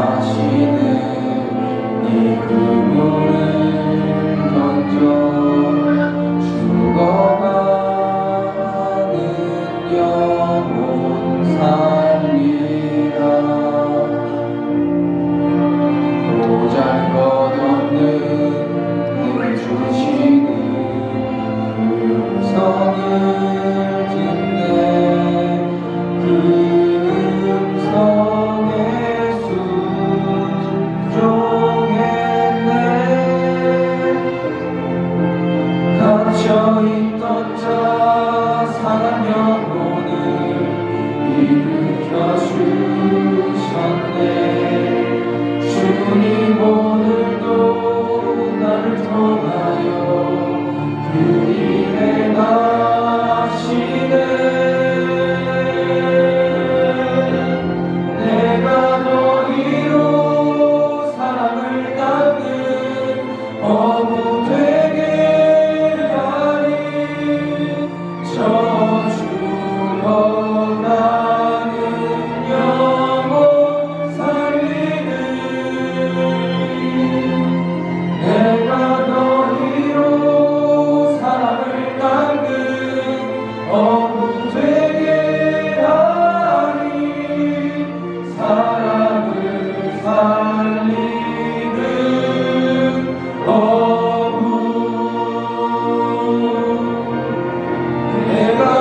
하시네 있던 자 사랑 영혼을 일으켜 주셨네. 주님 오늘도 나를 통하여 그 일에 나시네. 내가 너희로 사랑을 닦는 내가